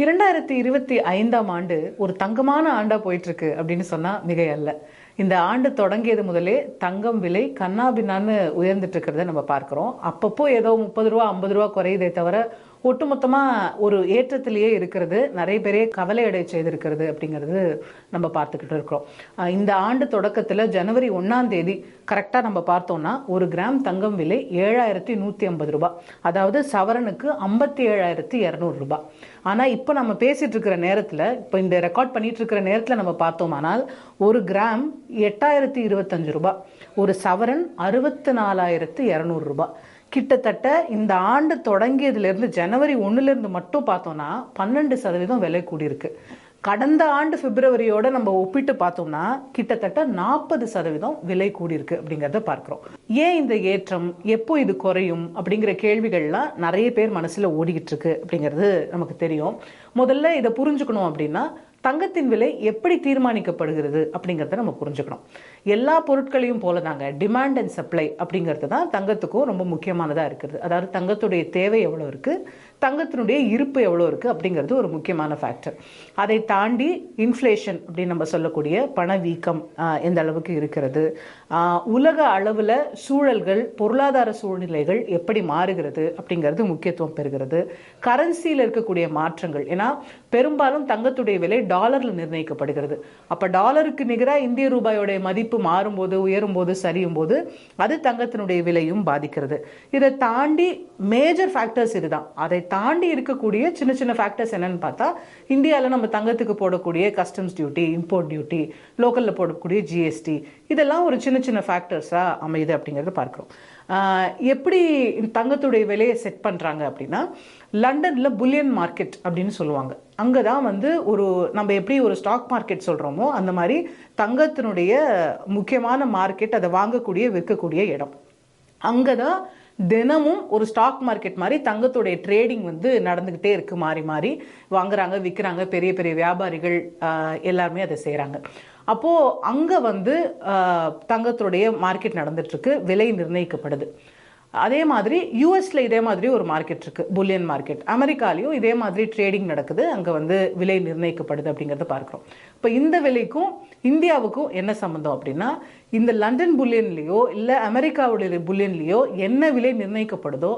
இரண்டாயிரத்தி இருபத்தி ஐந்தாம் ஆண்டு ஒரு தங்கமான ஆண்டா போயிட்டு இருக்கு அப்படின்னு சொன்னா மிகை அல்ல. இந்த ஆண்டு தொடங்கியது முதலே தங்கம் விலை கண்ணாபின்னான்னு உயர்ந்துட்டு இருக்கிறத நம்ம பார்க்குறோம். அப்பப்போ ஏதோ முப்பது ரூபா ஐம்பது ரூபா குறையுதே தவிர ஒட்டுமொத்தமா ஒரு ஏற்றத்திலேயே இருக்கிறது. நிறைய பேரே கவலையடை செய்திருக்கிறது அப்படிங்கிறது நம்ம பார்த்துக்கிட்டு இருக்கிறோம். இந்த ஆண்டு தொடக்கத்துல ஜனவரி ஒன்றாம் தேதி கரெக்டா நம்ம பார்த்தோம்னா ஒரு கிராம் தங்கம் விலை ஏழாயிரத்தி நூத்தி ஐம்பது ரூபாய். அதாவது சவரனுக்கு ஐம்பத்தி ஏழாயிரத்தி இரநூறு ரூபாய். ஆனா இப்போ நம்ம பேசிட்டு இருக்கிற நேரத்துல இப்போ இந்த ரெக்கார்ட் பண்ணிட்டு இருக்கிற நேரத்தில் நம்ம பார்த்தோமானால் ஒரு கிராம் எட்டாயிரத்தி இருபத்தஞ்சு ரூபாய். ஒரு சவரன் அறுபத்தி நாலாயிரத்து இரநூறுபா ரூபாய். கிட்டத்தட்ட இந்த ஆண்டு தொடங்கியதுலேருந்து ஜனவரி ஒன்றுலேருந்து மட்டும் பார்த்தோம்னா பன்னெண்டு சதவீதம் விலை கூடியிருக்கு. கடந்த ஆண்டு பிப்ரவரியோட நம்ம ஒப்பிட்டு பார்த்தோம்னா கிட்டத்தட்ட நாற்பது சதவீதம் விலை கூடியிருக்கு அப்படிங்கிறத பார்க்குறோம். ஏன் இந்த ஏற்றம்? எப்போ இது குறையும்? அப்படிங்கிற கேள்விகள்லாம் நிறைய பேர் மனசில் ஓடிக்கிட்டு இருக்கு அப்படிங்கிறது நமக்கு தெரியும். முதல்ல இதை புரிஞ்சுக்கணும் அப்படின்னா தங்கத்தின் விலை எப்படி தீர்மானிக்கப்படுகிறது அப்படிங்கிறத நம்ம புரிஞ்சுக்கணும். எல்லா பொருட்களையும் போல தாங்க டிமாண்ட் அண்ட் சப்ளை அப்படிங்கிறது தான் தங்கத்துக்கும் ரொம்ப முக்கியமானதாக இருக்குது. அதாவது தங்கத்துடைய தேவை எவ்வளோ இருக்குது தங்கத்தினுடைய இருப்பு எவ்வளோ இருக்குது அப்படிங்கிறது ஒரு முக்கியமான ஃபேக்டர் அதை தாண்டி இன்ஃப்ளேஷன் அப்படின்னு நம்ம சொல்லக்கூடிய பணவீக்கம் எந்த அளவுக்கு இருக்கிறது? உலக அளவில் சூழல்கள் பொருளாதார சூழ்நிலைகள் எப்படி மாறுகிறது அப்படிங்கிறது முக்கியத்துவம் பெறுகிறது. கரன்சியில் இருக்கக்கூடிய மாற்றங்கள் ஏன்னா பெரும்பாலும் தங்கத்துடைய விலை டாலரில் நிர்ணயிக்கப்படுகிறது. அப்போ டாலருக்கு நிகராக இந்திய ரூபாயோடைய மதிப்பு மாறும்போது உயரும் போது சரியும் போது அது தங்கத்தினுடைய விலையும் பாதிக்கிறது. இதை தாண்டி மேஜர் ஃபேக்டர்ஸ் இதுதான். அதை தாண்டி இருக்கக்கூடிய சின்ன சின்ன ஃபேக்டர்ஸ் என்னன்னு பார்த்தா இந்தியாவில் நம்ம தங்கத்துக்கு போடக்கூடிய கஸ்டம்ஸ் டியூட்டி இம்போர்ட் டியூட்டி லோக்கலில் போடக்கூடிய ஜிஎஸ்டி இதெல்லாம் ஒரு சின்ன சின்ன ஃபேக்டர்ஸாக அமையுது அப்படிங்கிறத பார்க்குறோம். எப்படி தங்கத்துடைய விலையை செட் பண்ணுறாங்க அப்படின்னா லண்டனில் புல்லியன் மார்க்கெட் அப்படின்னு சொல்லுவாங்க. அங்கே தான் வந்து ஒரு நம்ம எப்படி ஒரு ஸ்டாக் மார்க்கெட் சொல்கிறோமோ அந்த மாதிரி தங்கத்தினுடைய முக்கியமான மார்க்கெட் அதை வாங்கக்கூடிய விற்கக்கூடிய இடம். அங்கே தான் தினமும் ஒரு ஸ்டாக் மார்க்கெட் மாதிரி தங்கத்துடைய ட்ரேடிங் வந்து நடந்துக்கிட்டே இருக்கு மாறி மாறி. வாங்குறாங்க விற்கிறாங்க பெரிய பெரிய வியாபாரிகள் எல்லாருமே அதை செய்கிறாங்க அப்போது அங்கே வந்து தங்கத்துடைய மார்க்கெட் நடந்துட்டு இருக்கு விலை நிர்ணயிக்கப்படுது. அதே மாதிரி யூஎஸ்ல இதே மாதிரி ஒரு மார்க்கெட் இருக்கு புல்லியன் மார்க்கெட் அமெரிக்காலையும் இதே மாதிரி ட்ரேடிங் நடக்குது அங்கே வந்து விலை நிர்ணயிக்கப்படுது அப்படிங்கிறத பார்க்குறோம். இப்போ இந்த விலைக்கும் இந்தியாவுக்கும் என்ன சம்மந்தம் அப்படின்னா இந்த லண்டன் புல்லியன்லேயோ இல்லை அமெரிக்காவுடைய புல்லியன்லேயோ என்ன விலை நிர்ணயிக்கப்படுதோ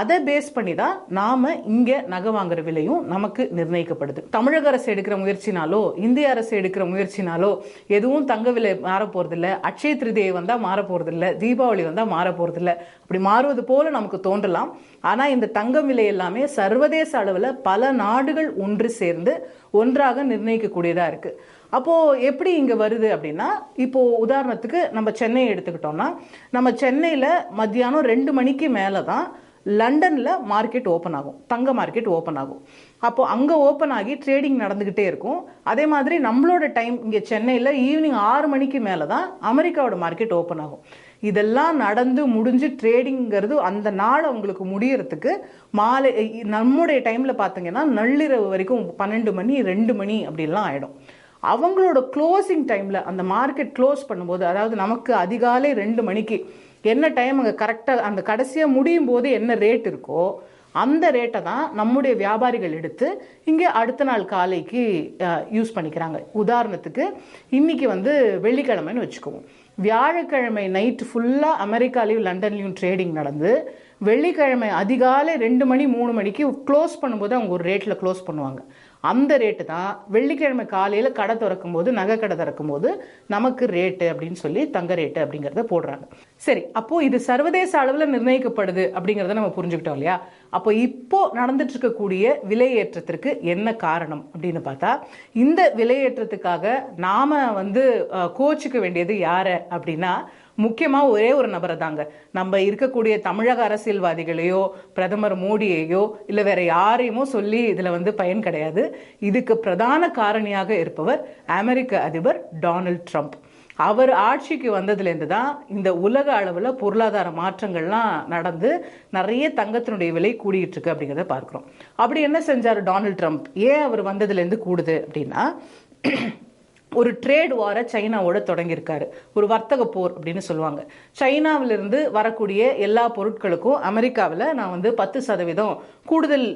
அதை பேஸ் பண்ணி தான் நாம் இங்கே நகை வாங்குற விலையும் நமக்கு நிர்ணயிக்கப்படுது. தமிழக அரசு எடுக்கிற முயற்சினாலோ இந்திய அரசு எடுக்கிற முயற்சினாலோ எதுவும் தங்க விலை மாற போகிறதில்ல அட்சய திருதியை வந்தால் மாற போகிறதில்ல தீபாவளி வந்தால் மாற போகிறதில்ல அப்படி மாறுவது போல் நமக்கு தோன்றலாம். ஆனால் இந்த தங்கம் விலை எல்லாமே சர்வதேச அளவில் பல நாடுகள் ஒன்று சேர்ந்து ஒன்றாக நிர்ணயிக்கக்கூடியதாக இருக்குது அப்போது எப்படி இங்கே வருது அப்படின்னா இப்போது உதாரணத்துக்கு நம்ம சென்னையை எடுத்துக்கிட்டோம்னா நம்ம சென்னையில் மத்தியானம் ரெண்டு மணிக்கு மேலே தான் லண்டனில் மார்க்கெட் ஓப்பன் ஆகும் தங்க மார்க்கெட் ஓப்பன் ஆகும். அப்போது அங்கே ஓப்பன் ஆகி ட்ரேடிங் நடந்துக்கிட்டே இருக்கும். அதே மாதிரி நம்மளோட டைம் இங்கே சென்னையில் ஈவினிங் ஆறு மணிக்கு மேலே தான் அமெரிக்காவோட மார்க்கெட் ஓப்பன் ஆகும். இதெல்லாம் நடந்து முடிஞ்சு ட்ரேடிங்கிறது அந்த நாள் அவங்களுக்கு முடியறதுக்கு மாலை நம்முடைய டைமில் பார்த்தீங்கன்னா நள்ளிரவு வரைக்கும் பன்னெண்டு மணி ரெண்டு மணி அப்படிலாம் ஆகிடும் அவங்களோட க்ளோசிங் டைமில் அந்த மார்க்கெட் க்ளோஸ் பண்ணும்போது அதாவது நமக்கு அதிகாலை ரெண்டு மணிக்கு என்ன டைம் அங்கே கரெக்டாக அந்த கடைசியாக முடியும் போது என்ன ரேட் இருக்கோ அந்த ரேட்டை தான் நம்முடைய வியாபாரிகள் எடுத்து இங்கே அடுத்த நாள் காலைக்கு யூஸ் பண்ணிக்கிறாங்க. உதாரணத்துக்கு இன்னைக்கு வந்து வெள்ளிக்கிழமைன்னு வச்சுக்குவோம். வியாழக்கிழமை நைட் ஃபுல்லாக அமெரிக்காலையும் லண்டன்லையும் ட்ரேடிங் நடந்து வெள்ளிக்கிழமை அதிகாலை ரெண்டு மணி மூணு மணிக்கு க்ளோஸ் பண்ணும்போது அவங்க ஒரு ரேட்டில் க்ளோஸ் பண்ணுவாங்க. அந்த ரேட்டு தான் வெள்ளிக்கிழமை காலையில் கடை திறக்கும் போது நகை கடை திறக்கும் போது நமக்கு ரேட்டு அப்படின்னு சொல்லி தங்க ரேட்டு அப்படிங்கிறத போடுறாங்க. சரி அப்போது இது சர்வதேச அளவில் நிர்ணயிக்கப்படுது அப்படிங்கிறத நம்ம புரிஞ்சுக்கிட்டோம் இல்லையா? அப்போ இப்போ நடந்துட்டு இருக்கக்கூடிய விலையேற்றத்திற்கு என்ன காரணம் அப்படின்னு பார்த்தா இந்த விலையேற்றத்துக்காக நாம வந்து கோச்சிக்க வேண்டியது யாரை அப்படின்னா முக்கியமாக ஒரே ஒரு நபரை தாங்க. நம்ம இருக்கக்கூடிய தமிழக அரசியல்வாதிகளையோ பிரதமர் மோடியையோ இல்லை வேற யாரையுமோ சொல்லி இதில் வந்து பயன் கிடையாது. இதுக்கு பிரதான காரணியாக இருப்பவர் அமெரிக்க அதிபர் டொனால்ட் ட்ரம்ப். அவர் ஆட்சிக்கு வந்ததுலேருந்து தான் இந்த உலக அளவில் பொருளாதார மாற்றங்கள்லாம் நடந்து நிறைய தங்கத்தினுடைய விலை கூடிட்டு இருக்கு அப்படிங்கிறத பார்க்குறோம். அப்படி என்ன செஞ்சார் டொனால்ட் ட்ரம்ப் ஏன் அவர் வந்ததுலேருந்து கூடுது அப்படின்னா ஒரு ட்ரேட் வாரை சைனாவோட தொடங்கியிருக்காரு. ஒரு வர்த்தக போர் அப்படின்னு சொல்லுவாங்க. சைனாவிலிருந்து வரக்கூடிய எல்லா பொருட்களுக்கும் அமெரிக்காவில் நான் வந்து பத்து சதவீதம் கூடுதல்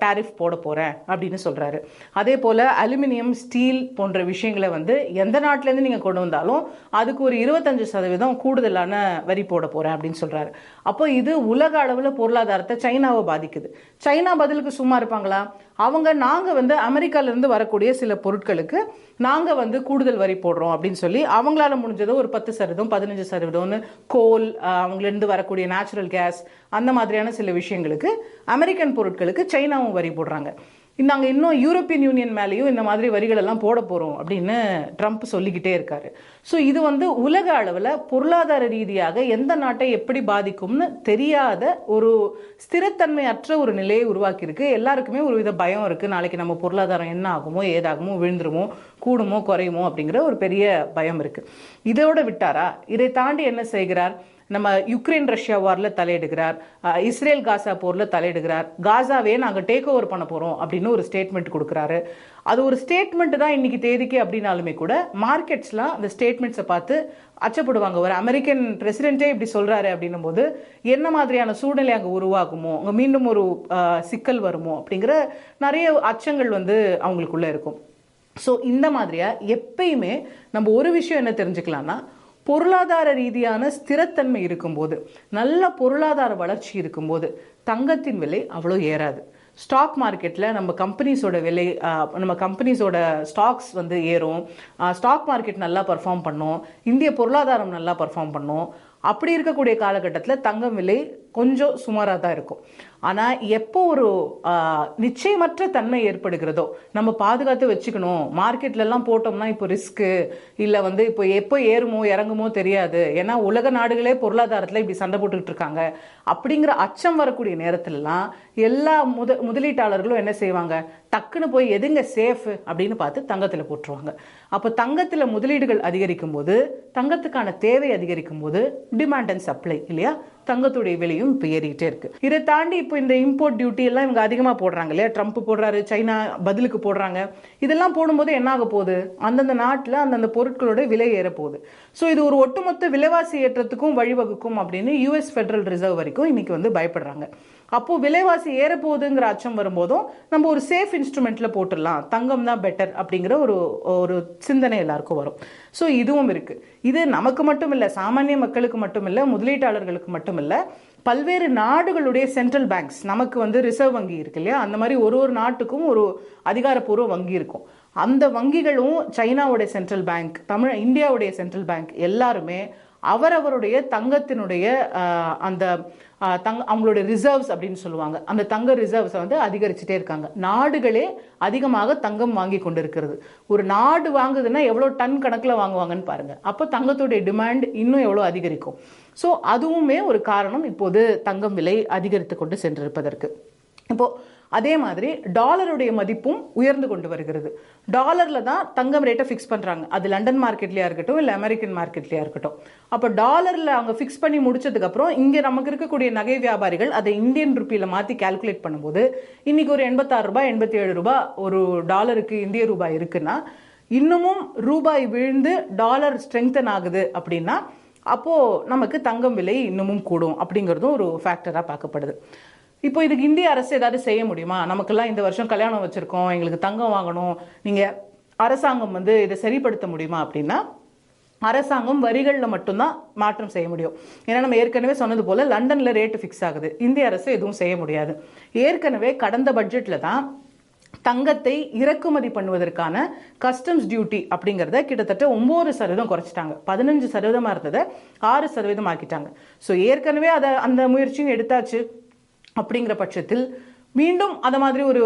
டாரிஃப் போட போகிறேன் அப்படின்னு சொல்கிறாரு அதே போல் அலுமினியம் ஸ்டீல் போன்ற விஷயங்களை வந்து எந்த நாட்டிலேருந்து நீங்கள் கொண்டு வந்தாலும் அதுக்கு ஒரு இருபத்தஞ்சு சதவீதம் கூடுதலான வரி போட போகிறேன் அப்படின்னு சொல்கிறாரு அப்போ இது உலக அளவில் பொருளாதாரத்தை சைனாவை பாதிக்குது. சைனா பதிலுக்கு சும்மா இருப்பாங்களா? அவங்க நாங்கள் வந்து அமெரிக்காவிலேருந்து வரக்கூடிய சில பொருட்களுக்கு நாங்கள் வந்து கூடுதல் வரி போடுறோம் அப்படின்னு சொல்லி அவங்களால முடிஞ்சதோ ஒரு பத்து சதவீதம் பதினஞ்சு சதவீதம்னு கோல் ஆஹ், வரக்கூடிய நேச்சுரல் கேஸ் அந்த மாதிரியான சில விஷயங்களுக்கு அமெரிக்க அமெரிக்கன் பொருட்களுக்கு சைனாவும் வரி போடுறாங்க. நாங்கள் இன்னும் யூரோப்பியன் யூனியன் மேலேயும் இந்த மாதிரி வரிகள் எல்லாம் போட போகிறோம் அப்படின்னு ட்ரம்ப் சொல்லிக்கிட்டே இருக்காரு. ஸோ இது வந்து உலக அளவில் பொருளாதார ரீதியாக எந்த நாட்டை எப்படி பாதிக்கும்னு தெரியாத ஒரு ஸ்திரத்தன்மையற்ற ஒரு நிலையை உருவாக்கியிருக்கு. எல்லாருக்குமே ஒரு வித பயம் இருக்குது நாளைக்கு நம்ம பொருளாதாரம் என்ன ஆகுமோ ஏதாகுமோ விழுந்துருமோ கூடுமோ குறையுமோ அப்படிங்கிற ஒரு பெரிய பயம் இருக்குது இதோட விட்டாரா? இதை தாண்டி என்ன செய்கிறார்? நம்ம யுக்ரைன் ரஷ்யா வாரில் தலையிடுகிறார். இஸ்ரேல் காசா போரில் தலையிடுகிறார். காசாவே நாங்கள் டேக் ஓவர் பண்ண போகிறோம் அப்படின்னு ஒரு ஸ்டேட்மெண்ட் கொடுக்குறாரு. அது ஒரு ஸ்டேட்மெண்ட் தான் இன்னைக்கு தேதிக்கு அப்படின்னாலுமே கூட மார்க்கெட்ஸ்லாம் அந்த ஸ்டேட்மெண்ட்ஸை பார்த்து அச்சப்படுவாங்க. ஒரு அமெரிக்கன் பிரசிடென்ட்டே இப்படி சொல்கிறாரு அப்படின்னும் போது என்ன மாதிரியான சூழ்நிலை அங்கே உருவாகுமோ அங்கே மீண்டும் ஒரு சிக்கல் வருமோ அப்படிங்கிற நிறைய அச்சங்கள் வந்து அவங்களுக்குள்ளே இருக்கும். ஸோ இந்த மாதிரியாக எப்பயுமே நம்ம ஒரு விஷயம் என்ன தெரிஞ்சுக்கலாம்னா பொருளாதார ரீதியான ஸ்திரத்தன்மை இருக்கும்போது நல்ல பொருளாதார வளர்ச்சி இருக்கும்போது தங்கத்தின் விலை அவ்வளோ ஏறாது. ஸ்டாக் மார்க்கெட்டில் நம்ம கம்பெனிஸோட விலை நம்ம கம்பெனிஸோட ஸ்டாக்ஸ் வந்து ஏறும். ஸ்டாக் மார்க்கெட் நல்லா பர்ஃபார்ம் பண்ணும். இந்திய பொருளாதாரம் நல்லா பர்ஃபார்ம் பண்ணும். அப்படி இருக்கக்கூடிய காலகட்டத்தில் தங்கம் விலை கொஞ்சம் சுமாராக தான் இருக்கும். ஆனால் எப்போ ஒரு நிச்சயமற்ற தன்மை ஏற்படுகிறதோ நம்ம பாதுகாத்து வச்சுக்கணும். மார்க்கெட்லலாம் போட்டோம்னா இப்போ ரிஸ்க்கு இல்லை வந்து இப்போ எப்போ ஏறுமோ இறங்குமோ தெரியாது. ஏன்னா உலக நாடுகளே பொருளாதாரத்தில் இப்படி சண்டை போட்டுக்கிட்டு இருக்காங்க. அப்படிங்கிற அச்சம் வரக்கூடிய நேரத்துலலாம் எல்லா முத முதலீட்டாளர்களும் என்ன செய்வாங்க? டக்குன்னு போய் எதுங்க சேஃப்? அப்படின்னு பார்த்து தங்கத்தில் போட்டுருவாங்க. அப்போ தங்கத்தில் முதலீடுகள் அதிகரிக்கும் போது தங்கத்துக்கான தேவை அதிகரிக்கும் போது டிமாண்ட் அண்ட் சப்ளை இல்லையா? தங்கத்துடைய விலையும் இப்போ ஏறிக்கிட்டே இருக்கு. இதை தாண்டி இப்போ இப்போ இந்த இம்போர்ட் டியூட்டி எல்லாம் இவங்க அதிகமாக போடுறாங்க இல்லையா? ட்ரம்ப் போடுறாரு சைனா பதிலுக்கு போடுறாங்க. இதெல்லாம் போடும்போது என்ன ஆக போகுது? அந்தந்த நாட்டில் அந்தந்த பொருட்களோட விலை ஏறப்போகுது ஸோ இது ஒரு ஒட்டுமொத்த விலைவாசி ஏற்றத்துக்கும் வழிவகுக்கும் அப்படின்னு யூஎஸ் ஃபெடரல் ரிசர்வ் வரைக்கும் இன்னைக்கு வந்து பயப்படுறாங்க. அப்போது விலைவாசி ஏறப்போகுதுங்கிற அச்சம் வரும்போதும் நம்ம ஒரு சேஃப் இன்ஸ்ட்ருமெண்ட்டில் போட்டுடலாம். தங்கம் தான் பெட்டர் அப்படிங்கிற ஒரு ஒரு சிந்தனை எல்லாருக்கும் வரும். ஸோ இதுவும் இருக்குது இது நமக்கு மட்டும் இல்லை சாமானிய மக்களுக்கு மட்டும் இல்லை முதலீட்டாளர்களுக்கு மட்டும் இல்லை பல்வேறு நாடுகளுடைய சென்ட்ரல் பேங்க்ஸ் நமக்கு வந்து ரிசர்வ் வங்கி இருக்கு இல்லையா? அந்த மாதிரி ஒரு ஒரு நாட்டுக்கும் ஒரு அதிகாரப்பூர்வ வங்கி இருக்கும். அந்த வங்கிகளும் சைனாவுடைய சென்ட்ரல் பேங்க் தமிழ் இந்தியாவுடைய சென்ட்ரல் பேங்க் எல்லாருமே அவரவருடைய தங்கத்தினுடைய அந்த தங்க அவங்களுடைய ரிசர்வ்ஸ் அப்படின்னு சொல்லுவாங்க. அந்த தங்க ரிசர்வ்ஸை வந்து அதிகரிச்சுட்டே இருக்காங்க. நாடுகளே அதிகமாக தங்கம் வாங்கி கொண்டிருக்கிறது. ஒரு நாடு வாங்குதுன்னா எவ்வளோ டன் கணக்கில் வாங்குவாங்கன்னு பாருங்கள் அப்போ தங்கத்துடைய டிமாண்ட் இன்னும் எவ்வளோ அதிகரிக்கும். ஸோ அதுவுமே ஒரு காரணம். இப்போது தங்கம் விலை அதிகரித்து கொண்டு சென்றிருப்பதற்கு. இப்போது அதே மாதிரி டாலருடைய மதிப்பும் உயர்ந்து கொண்டு வருகிறது. டாலரில் தான் தங்கம் ரேட்டை ஃபிக்ஸ் பண்ணுறாங்க அது லண்டன் மார்க்கெட்லயா இருக்கட்டும் இல்லை அமெரிக்கன் மார்க்கெட்லேயா இருக்கட்டும். அப்போ டாலரில் அவங்க ஃபிக்ஸ் பண்ணி முடிச்சதுக்கப்புறம் இங்கே நமக்கு இருக்கக்கூடிய நகை வியாபாரிகள் அதை இந்தியன் ருப்பியில் மாற்றி கால்குலேட் பண்ணும்போது இன்றைக்கி ஒரு எண்பத்தாறு ரூபாய் எண்பத்தி ஏழு ரூபாய் ஒரு டாலருக்கு இந்திய ரூபாய் இருக்குன்னா இன்னமும் ரூபாய் விழுந்து டாலர் ஸ்ட்ரெங்தன் ஆகுது அப்படின்னா அப்போது நமக்கு தங்கம் விலை இன்னமும் கூடும் அப்படிங்கிறதும் ஒரு ஃபேக்டராக பார்க்கப்படுது. இப்போ இதுக்கு இந்திய அரசு ஏதாவது செய்ய முடியுமா? நமக்கெல்லாம் இந்த வருஷம் கல்யாணம் வச்சுருக்கோம் எங்களுக்கு தங்கம் வாங்கணும். நீங்கள் அரசாங்கம் வந்து இதை சரிப்படுத்த முடியுமா அப்படின்னா அரசாங்கம் வரிகளில் மட்டும்தான் மாற்றம் செய்ய முடியும். ஏன்னா நம்ம ஏற்கனவே சொன்னது போல் லண்டனில் ரேட்டு ஃபிக்ஸ் ஆகுது. இந்திய அரசு எதுவும் செய்ய முடியாது. ஏற்கனவே கடந்த பட்ஜெட்டில் தான் தங்கத்தை இறக்குமதி பண்ணுவதற்கான கஸ்டம்ஸ் டியூட்டி அப்படிங்கிறத கிட்டத்தட்ட ஒம்பது சதவீதம் குறைச்சிட்டாங்க. பதினஞ்சு சதவீதமாக இருந்ததை ஆறு சதவீதம் ஆக்கிட்டாங்க. ஸோ ஏற்கனவே அதை அந்த முயற்சியும் எடுத்தாச்சு. அப்படிங்கிற பட்சத்தில் மீண்டும் அந்த மாதிரி ஒரு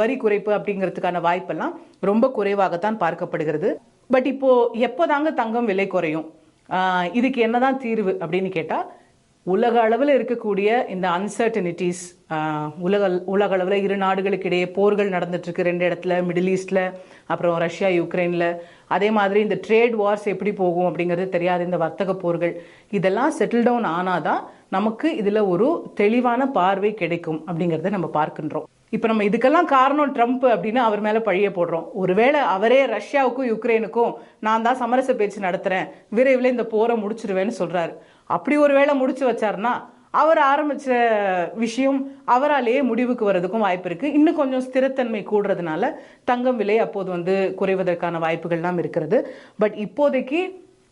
வரி குறைப்பு அப்படிங்கிறதுக்கான வாய்ப்பெல்லாம் ரொம்ப குறைவாகத்தான் பார்க்கப்படுகிறது. பட் இப்போ எப்போதாங்க தங்கம் விலை குறையும்? இதுக்கு என்னதான் தீர்வு அப்படின்னு கேட்டால் உலக அளவில் இருக்கக்கூடிய இந்த அன்சர்டனிட்டிஸ் உலக உலக அளவில் இரு நாடுகளுக்கு இடையே போர்கள் நடந்துட்டுருக்கு. ரெண்டு இடத்துல மிடில் ஈஸ்டில் அப்புறம் ரஷ்யா யுக்ரைனில் அதே மாதிரி இந்த ட்ரேட் வார்ஸ் எப்படி போகும் அப்படிங்கிறது தெரியாது இந்த வர்த்தக போர்கள் இதெல்லாம் செட்டில் டவுன் ஆனாதான் நமக்கு இதில் ஒரு தெளிவான பார்வை கிடைக்கும் அப்படிங்கிறத நம்ம பார்க்கின்றோம். இப்போ நம்ம இதுக்கெல்லாம் காரணம் ட்ரம்ப் அப்படின்னு அவர் மேலே பழிய போடுறோம். ஒருவேளை அவரே ரஷ்யாவுக்கும் யுக்ரைனுக்கும் நான் தான் சமரச பேச்சு நடத்துகிறேன் விரைவில் இந்த போரை முடிச்சிருவேன்னு சொல்கிறாரு அப்படி ஒரு வேளை முடிச்சு வச்சாருன்னா அவர் ஆரம்பித்த விஷயம் அவராலேயே முடிவுக்கு வர்றதுக்கும் வாய்ப்பு இருக்குது இன்னும் கொஞ்சம் ஸ்திரத்தன்மை கூடுறதுனால தங்கம் விலை அப்போது வந்து குறைவதற்கான வாய்ப்புகள்லாம் இருக்கிறது. பட் இப்போதைக்கு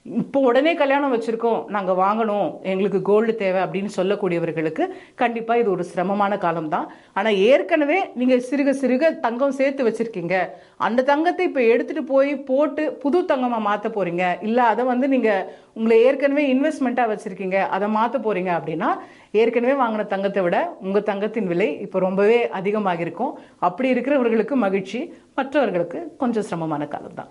இப்போ உடனே கல்யாணம் வச்சுருக்கோம் நாங்கள் வாங்கணும் எங்களுக்கு கோல்டு தேவை அப்படின்னு சொல்லக்கூடியவர்களுக்கு கண்டிப்பாக இது ஒரு சிரமமான காலம் தான் ஆனால் ஏற்கனவே நீங்கள் சிறுக சிறுக தங்கம் சேர்த்து வச்சிருக்கீங்க. அந்த தங்கத்தை இப்போ எடுத்துகிட்டு போய் போட்டு புது தங்கமாக மாற்ற போகிறீங்க இல்லை அதை வந்து நீங்கள் உங்களை ஏற்கனவே இன்வெஸ்ட்மெண்ட்டாக வச்சுருக்கீங்க அதை மாற்ற போகிறீங்க அப்படின்னா ஏற்கனவே வாங்கின தங்கத்தை விட உங்கள் தங்கத்தின் விலை இப்போ ரொம்பவே அதிகமாக இருக்கும் அப்படி இருக்கிறவர்களுக்கு மகிழ்ச்சி மற்றவர்களுக்கு கொஞ்சம் சிரமமான காலம் தான்